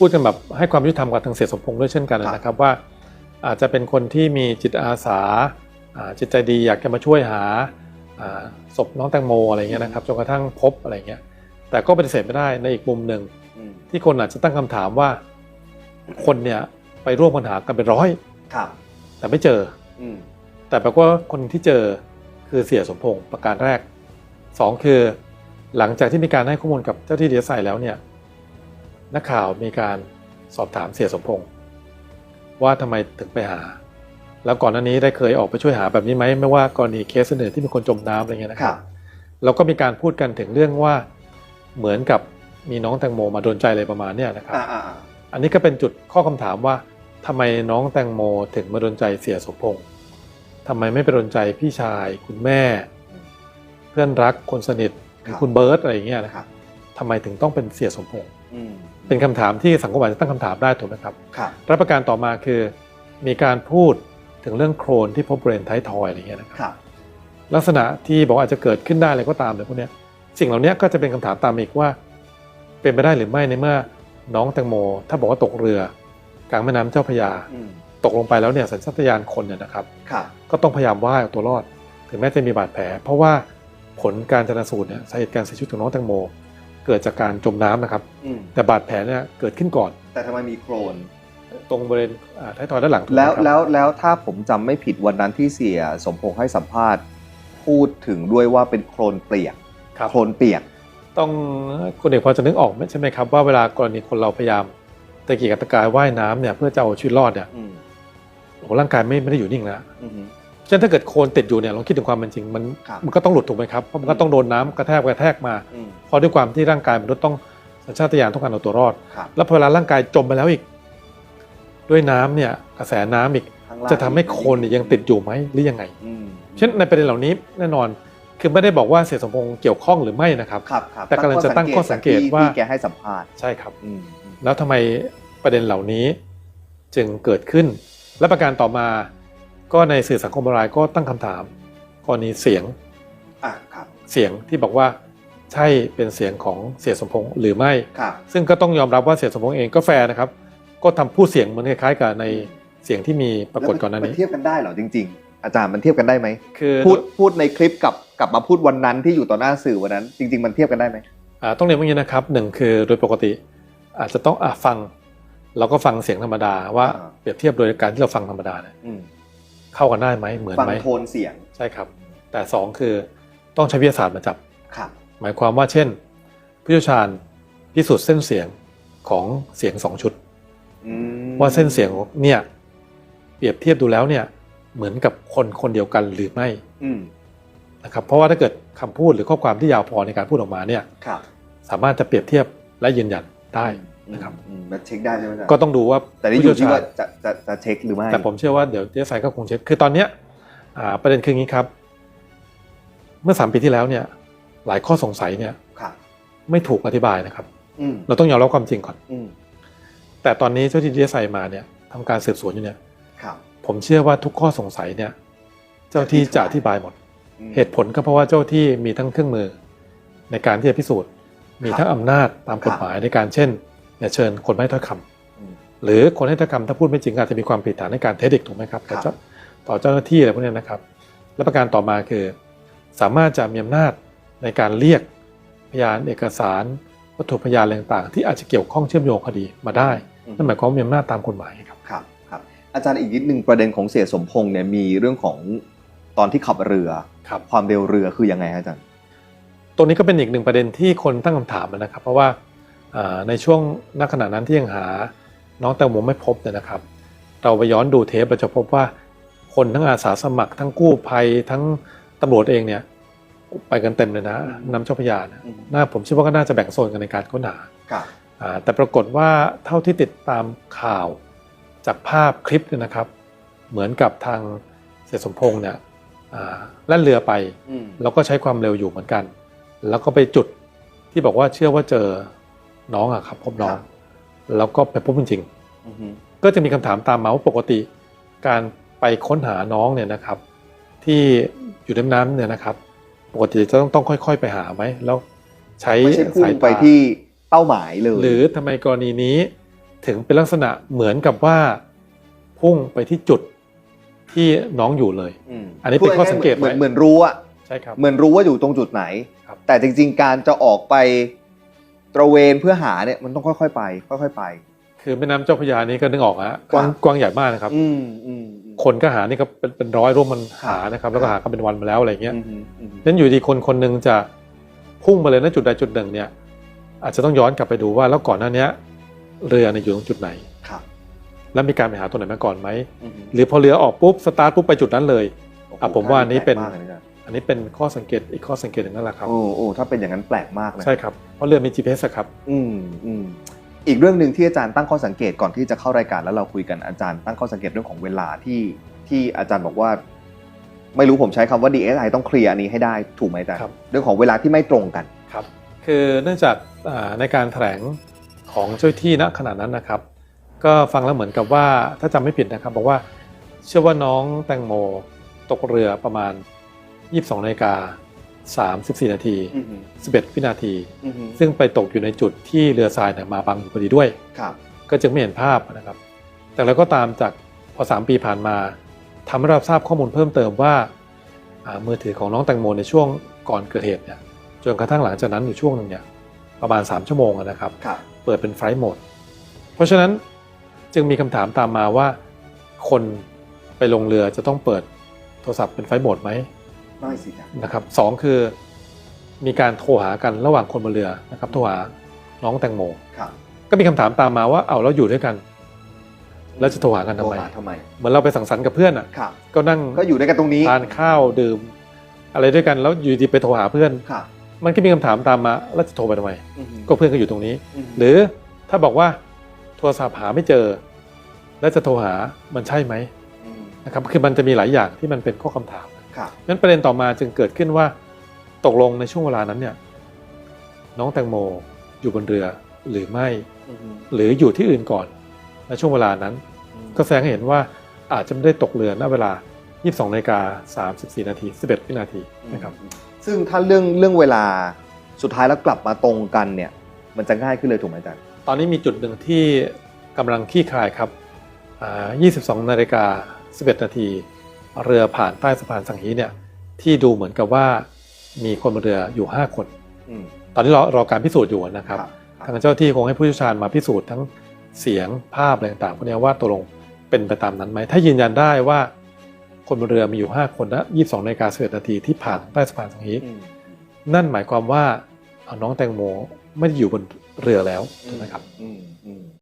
พูดกันแบบให้ความยุติธรรมกับทางเสียสมพงษ์ด้วยเช่นกันนะครับว่า อาจจะเป็นคนที่มีจิตอาสาอ่าจิตใจดีอยากจะมาช่วยหาอ่าศพน้องแตงโมอะไรเงี้ยนะครับจนกระทั่งพบอะไรเงี้ยแต่ก็ปฏิเสธไม่ได้ในอีกมุมหนึ่งอืมที่คนอาจจะตั้งคำถามว่า คนเนี่ยไปร่วมปัญหากันเป็นร้อยครับ แต่ไม่เจออืมแต่ปรากฏว่าคนที่เจอคือเสียสมพงษ์ประการแรกสองคือหลังจากที่มีการให้ข้อมูลกับเจ้าที่ดีเอสไอแล้วเนี่ย นักข่าวมีการสอบถามเสียสมพงษ์ว่าทำไมถึงไปหา แล้วก่อนหน้านี้ได้เคยออกไปช่วยหาแบบนี้ไหมไม่ว่ากรณีเคสอื่นที่มีคนจมน้ำอะไรเงี้ยนะคครัรับบเราก็มีการพูดกันถึงเรื่องว่าเหมือนกับมีน้องแตงโมมาโดนใจอะไรประมาณเนี้ยนะครับอ่าอ่าอ่าอันนี้ก็เป็นจุดข้อคำถามว่าทำไมน้องแตงโมถึงมาโดนใจเสียสมพงษ์ทำไมไม่ไปโดนใจพี่ชาย คุณแม่ เพื่อนรักคนสนิทหรือคุณเบิร์ตอะไรอย่างเงี้ยนะครับทำไมถึงต้องเป็นเสียสมพงษ์อืม เป็นคำถามที่สังคมอาจจะตั้งคำถามได้ถูกไหมครับครับรับประการต่อมาคือมีการพูดถึงเรื่องโครนที่พบบริเวณท้ายทอยอะไรอย่างเงี้ยนะครับครับลักษณะที่บอกว่าอาจจะเกิดขึ้นได้อะไรก็ตามเลยพวกเนี้ยสิ่งเหล่านี้ก็จะเป็นคำถามตามมาอีกว่า เป็นไปได้หรือไม่ในเมื่อน้องแตงโม ถ้าบอกว่าตกเรือกลางแม่น้ำเจ้าพระยาอืมตกลงไปแล้วเนี่ยสัญชาตญาณคนเนี่ยนะครับครับก็ต้องพยายามว่ายเอาตัวรอด ถึงแม้จะมีบาดแผล เพราะว่าผลการชนสูตรเนี่ยสาเหตุการเสียชีวิตของน้องแตงโมเกิดจากการจมน้ำนะครับ อืมแต่บาดแผลเนี่ยเกิดขึ้นก่อนแต่ทำไมมีโครน ตรงบริเวณอ่าท้ายทอยด้านหลังถูกไหมแล้วครับ แล้วแล้วถ้าผมจำไม่ผิดวันนั้นที่เสียสมพงษ์ให้สัมภาษณ์ พูดถึงด้วยว่าเป็นโคลนเปียกครับ โคลนเปียก ต้องคุณเอกพอจะนึกออกไหมใช่ไหมครับว่าเวลากรณีคนเราพยายามตะเกียกตะกายว่ายน้ำเนี่ยเพื่อจะเอาชีวิตรอดเนี่ยอืมโอ้โหร่างกายไม่ไม่ได้อยู่นิ่งนะอืม ฉะนั้นถ้าเกิดโคลนติดอยู่เนี่ยลองคิดถึงความเป็นจริงมันครับ มันก็ต้องหลุดถูกไหมครับเพราะมันก็ต้องโดนน้ำกระแทกกระแทกมา อืมเพราะด้วยความที่ร่างกายมนุษย์ต้องสัญชาตญาณต้องการเอาตัวรอด ครับแล้วพอเวลาร่างกายจมไปแล้วอีก ด้วยน้ำเนี่ยกระแสน้ำอีก ข้างล่างจะทำให้โคลนเนี่ยยังติดอยู่ไหมหรือยังไง อืมเช่นในประเด็นเหล่านี้แน่นอนคือไม่ได้บอกว่าเสียสมพงษ์เกี่ยวข้องหรือไม่นะครับ ครับครับแต่กำลังจะตั้งข้อสังเกตที่ว่า ที่แกให้สัมภาษณ์ใช่ครับ อืมอืมแล้วทำไมประเด็นเหล่านี้จึงเกิดขึ้น และประการต่อมา ก็ในสื่อสังคมออนไลน์ก็ตั้งคำถามกรณีเสียงอะครับเสียงที่บอกว่าใช่เป็นเสียงของเสียสมพงษ์หรือไม่ครับซึ่งก็ต้องยอมรับว่าเสียสมพงษ์เองก็แฟร์นะครับ ก็ทำพูดเสียงเหมือนคล้ายๆกับในเสียงที่มีปรากฏก่อนหน้ามันนี้เทียบกันได้เหรอจริง ๆ อาจารย์มันเทียบกันได้ไหมคือพูดพูดในคลิปกับกลับมาพูดวันนั้นที่อยู่ต่อหน้าสื่อวันนั้น จริง ๆ มันเทียบกันได้ไหมอ่าต้องเรียนว่าอย่างนี้นะครับหนึ่งคือโดยปกติ อาจจะต้องอะฟังเราก็ฟังเสียงธรรมดาว่าอ่าเปรียบเทียบโดยการที่เราฟังธรรมดาเนี่ยอืม เข้ากันได้ไหมเหมือนฟังไหมโทนเสียงใช่ครับ แต่สองคือต้องใช้วิทยาศาสตร์มาจับครับหมายความว่าเช่น ผู้เชี่ยวชาญพิสูจน์เส้นเสียงของเสียงสองชุดอืมว่าเส้นเสียงเนี่ย เปรียบเทียบดูแล้วเนี่ย เหมือนกับคนคนเดียวกันหรือไม่อืมนะครับ เพราะว่าถ้าเกิดคำพูดหรือข้อความที่ยาวพอในการพูดออกมาเนี่ยครับสามารถจะเปรียบเทียบและยืนยันได้ นะครับอืมมันเช็คได้ใช่ไหมอาจารย์ก็ต้องดูว่าแต่นี่อยู่ที่ผู้ว่าเชี่ยวชาญจะจะจะเช็คหรือไม่ แต่ผมเชื่อว่าเดี๋ยวเจ๊สายก็คงเช็ค คือตอนเนี้ยอ่าประเด็นคืออย่างนี้ครับ เมื่อสามปีที่แล้วเนี่ย หลายข้อสงสัยเนี่ยครับไม่ถูกอธิบายนะครับอืมเราต้องยอมรับความจริงก่อนอืมแต่ตอนนี้เจ้าที่ดีเอสไอมาเนี่ยทำการสืบสวนอยู่เนี่ยครับผมเชื่อว่าทุกข้อสงสัยเนี่ย เจ้าที่จะอธิบายหมดอืมเหตุผลก็เพราะว่าเจ้าที่มีทั้งเครื่องมือ ในการที่จะพิสูจน์ มีทั้งอำนาจตามกฎหมายในการเช่น เนี่ยเชิญคนไม่ให้ถ้อยคำอืมหรือคนให้ถ้อยคำถ้าพูดไม่จริงอาจจะมีความผิดฐานในการเท็จอีกถูกไหมครับต่อครัเจ้าต่อเจ้าหน้าที่อะไรพวกเนี้ยนะครับและประการต่อมาคือ สามารถจะมีอำนาจในการเรียกพยานเอกสารวัตถุพยานอะไรต่างๆ ที่อาจจะเกี่ยวข้องเชื่อมโยงคดีมาได้อืมนั่นหมายความว่ามีอำนาจตามกฎหมายครับครับครับอาจารย์อีกนิดนึงประเด็นของเสียสมพงษ์เนี่ยมีเรื่องของตอนที่ขับเรือครับความเร็วเรือคือยังไงฮะอาจารย์ ตรงนี้ก็เป็นอีกหนึ่งประเด็นที่คนตั้งคำถามนะครับ เพราะว่าอ่า ในช่วงณขณะนั้นที่ยังหาน้องแตงโมไม่พบเนี่ยนะครับ เราไปย้อนดูเทปเราจะพบว่าคนทั้งอาสาสมัครทั้งกู้ภัยทั้งตำรวจเองเนี่ยไปกันเต็มเลยนะอืมน้ำเจ้าพระยานะอืมน่าผมเชื่อว่าก็น่าจะแบ่งโซนกันในการค้นหาครับอ่าแต่ปรากฏว่าเท่าที่ติดตามข่าวจากภาพคลิปเนี่ยนะครับ เหมือนกับทางเสียสมพงษ์เนี่ยอ่าแล่นเรือไปอืมแล้วก็ใช้ความเร็วอยู่เหมือนกัน แล้วก็ไปจุดที่บอกว่าเชื่อว่าเจอ น้องอะครับพบน้อง แล้วก็ไปพบจริงอืมๆก็จะมีคำถามตามมาว่าปกติ การไปค้นหาน้องเนี่ยนะครับ ที่อยู่ในน้ำเนี่ยนะครับ ปกติจะต้องต้องค่อย ๆ ไปหาไหมแล้ว ใช้ไม่ใช่พุ่สายงไปตาที่เป้าหมายเลย หรือทำไมกรณีนี้ ถึงเป็นลักษณะเหมือนกับว่า พุ่งไปที่จุดที่น้องอยู่เลยมอันนี้เป็นข้อสังเกตเหมือนไว้เหมือนรู้อะใช่ครับเหมือนรู้ว่าอยู่ตรงจุดไหนครับแต่จริง ๆ การจะออกไป ตระเวนเพื่อหาเนี่ยมันต้องค่อยๆไป ค่อยๆไป คือแม่น้ำเจ้าพระยานี้ก็นึกออกฮะกว้างครับกว้างใหญ่มากนะครับ อืมอืมอืม คนก็หานี่ก็เป็นเป็นร้อยร่วมมันหาครับนะครับ แล้วก็หากันเป็นวันมาแล้วอะไรเงี้ย อืมอืมนั้นอยู่ดีคนคนหนึ่งจะพุ่งมาเลยณจุดใดจุดหนึ่งเนี่ย อาจจะต้องย้อนกลับไปดูว่าแล้วก่อนหน้าเนี้ยเรือเนี่ยอยู่ตรงจุดไหน ครับแล้วมีการไปหาตัวไหนมาก่อนไหม อืมหรือพอเรือออกปุ๊บสตาร์ทปุ๊บไปจุดนั้นเลยโอ้โหอะผมว่าอันนี้เป็น แปลกมากลยะ อันนี้เป็นข้อสังเกตอีกข้อสังเกตหนึ่งนั่นแหละครับโอ้โอ้ถ้าเป็นอย่างนั้นแปลกมากนะใช่ครับเพราะเรือมี GPS อะครับอืมอืมอีกเรื่องหนึ่งที่อาจารย์ตั้งข้อสังเกตก่อนที่จะเข้ารายการแล้วเราคุยกันอาจารย์ตั้งข้อสังเกตเรื่องของเวลาที่ที่อาจารย์บอกว่า ไม่รู้ผมใช้คำว่า DSI ต้องเคลียร์อันนี้ให้ได้ถูกไหมอาจารย์ครับเรื่องของเวลาที่ไม่ตรงกันครับ คือเนื่องจากอ่าในการแถลงของเจ้าหน้าที่ณขณะนั้นนะครับ ก็ฟังแล้วเหมือนกับว่าถ้าจำไม่ผิดนะครับ บอกว่าเชื่อว่าน้องแตงโมตกเรือประมาณ 22นาฬิกา34 นาทีอืม11 วินาทีอืมซึ่งไปตกอยู่ในจุดที่เรือทรายเนี่ยมาบังอยู่พอดีด้วยครับก็จึงไม่เห็นภาพนะครับ แต่แล้วก็ตามจากพอ 3 ปีผ่านมาทำให้เราทราบข้อมูลเพิ่มเติมว่าอ่ามือถือของน้องแตงโมในช่วงก่อนเกิดเหตุเนี่ยจนกระทั่งหลังจากนั้นอยู่ช่วงหนึ่งเนี่ยประมาณ 3 ชั่วโมงอะนะครับครับเปิดเป็นไฟล์โหมด เพราะฉะนั้นจึงมีคำถามตามมาว่า คนไปลงเรือจะต้องเปิดโทรศัพท์เป็นไฟล์โหมดไหม ไม่สิครับนะครับสองคือมีการโทรหากันระหว่างคนบนเรือนะครับโทรหาน้องแตงโมครับก็มีคำถามตามมาว่าเอาแล้วอยู่ด้วยกัน แล้วจะโทรหากันทำไมโทรหาทำไม เหมือนเราไปสังสรรค์กับเพื่อนอะครับก็นั่งก็อยู่ด้วยกันตรงนี้ทานข้าวดื่ม อะไรด้วยกันแล้วอยู่ดีไปโทรหาเพื่อนครับมันก็มีคำถามตามมาแล้วจะโทรไปทำไมอืมก็เพื่อนก็อยู่ตรงนี้มหรือถ้าบอกว่าโทรศัพท์หาไม่เจอ แล้วจะโทรหามันใช่ไหมมนะครับคือมันจะมีหลายอย่างที่มันเป็นข้อคำถามครับ นั้นประเด็นต่อมาจึงเกิดขึ้นว่า ตกลงในช่วงเวลานั้นเนี่ย น้องแตงโมอยู่บนเรือหรือไม่อืมหรืออยู่ที่อื่นก่อนในช่วงเวลานั้น ก็แสดงให้เห็นว่าอาจจะไม่ได้ตกเรือณเวลา 22นาฬิกา34 นาที 11 วินาทีนะครับ ซึ่งถ้าเรื่องเรื่องเวลาสุดท้ายแล้วกลับมาตรงกันเนี่ย มันจะง่ายขึ้นเลยถูกไหมอาจารย์ ตอนนี้มีจุดหนึ่งที่กำลังขี้คลายครับอ่า22นาฬิกา11 นาที เรือผ่านใต้สะพานสังฮีเนี่ยที่ดูเหมือนกับว่ามีคนบนเรืออยู่ 5 คนอืมตอนนี้รอรอการพิสูจน์อยู่นะครับครับทางเจ้าหน้าที่คงให้ผู้เชี่ยวชาญมาพิสูจน์ทั้งเสียงภาพอะไรต่างๆพวกนี้ว่าตกลงเป็นไปตามนั้นไหม ถ้ายืนยันได้ว่าคนบนเรือมีอยู่ 5 คนและ22นาฬิกา11นาทีที่ผ่านใต้สะพานสังฮีอืมนั่นหมายความว่าเอาน้องแตงโมไม่ได้อยู่บนเรือแล้วถูกไหมครับอืมอืม